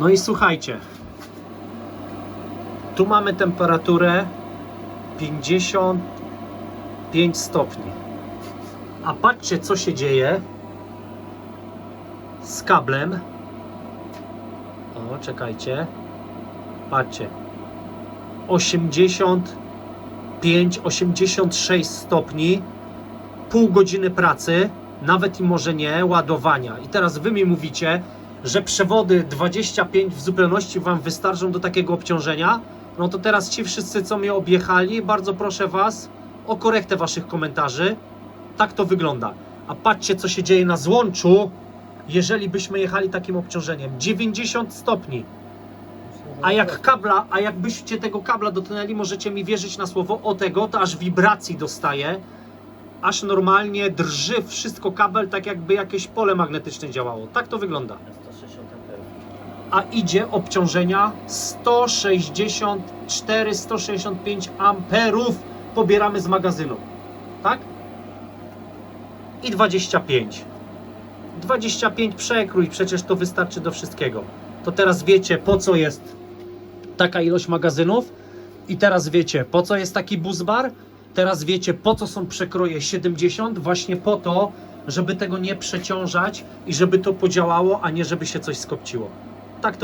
No i słuchajcie. Tu mamy temperaturę 55 stopni. A patrzcie, co się dzieje z kablem. O, czekajcie. Patrzcie. 85, 86 stopni. Pół godziny pracy, nawet i może nie, ładowania. I teraz wy mi mówicie, że przewody 25 w zupełności wam wystarczą do takiego obciążenia. No to teraz ci wszyscy, co mnie objechali, bardzo proszę was o korektę waszych komentarzy. Tak to wygląda. A patrzcie, co się dzieje na złączu, jeżeli byśmy jechali takim obciążeniem. 90 stopni. A jak kabla, a jakbyście tego kabla dotknęli, możecie mi wierzyć na słowo o tego, to aż wibracji dostaje, aż normalnie drży wszystko kabel, tak jakby jakieś pole magnetyczne działało. Tak to wygląda. 160 amperów. A idzie obciążenia 164-165 amperów pobieramy z magazynu. Tak? I 25. 25 przekrój, przecież to wystarczy do wszystkiego. To teraz wiecie, po co jest taka ilość magazynów i teraz wiecie, po co jest taki buzbar. Teraz wiecie, po co są przekroje 70, właśnie po to, żeby tego nie przeciążać i żeby to podziałało, a nie żeby się coś skopciło. Tak to